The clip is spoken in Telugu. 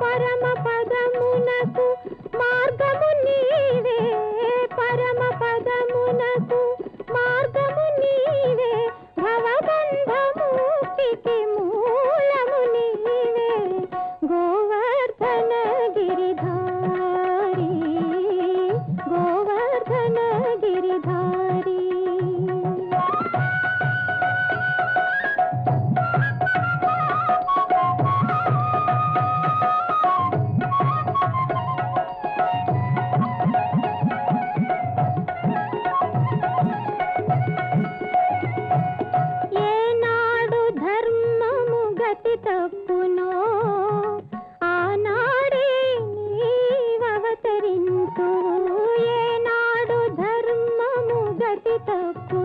పరమ పద తప్పునో ఏనాడు ధర్మము గతి తప్పు.